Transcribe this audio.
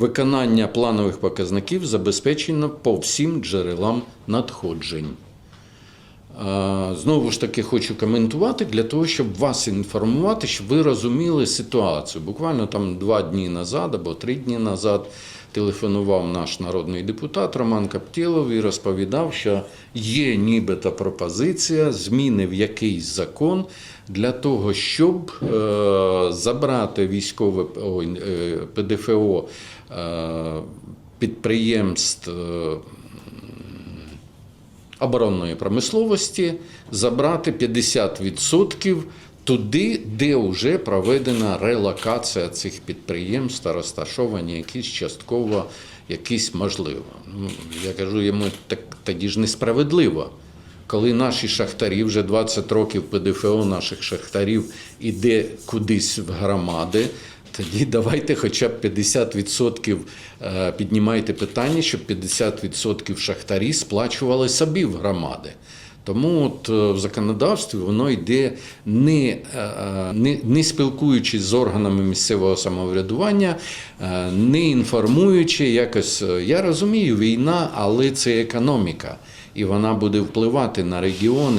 Виконання планових показників забезпечено по всім джерелам надходжень. Знову ж таки хочу коментувати для того, щоб вас інформувати, щоб ви розуміли ситуацію. Буквально там два дні назад або три дні назад телефонував наш народний депутат Роман Каптєлов і розповідав, що є нібито пропозиція зміни в якийсь закон для того, щоб е, забрати військове е, ПДФО е, підприємств. оборонної промисловості забрати 50% туди, де вже проведена релокація цих підприємств та розташовані якісь частково, якісь можливо. Ну, я кажу йому, так тоді ж несправедливо. Коли наші шахтарі, вже 20 років ПДФО наших шахтарів іде кудись в громади, тоді давайте хоча б 50% е, піднімайте питання, щоб 50% шахтарі сплачували собі в громади. Тому от е, в законодавстві воно йде не, е, е, не, не спілкуючись з органами місцевого самоврядування, не інформуючи якось. Я розумію, війна, але це економіка, і вона буде впливати на регіони.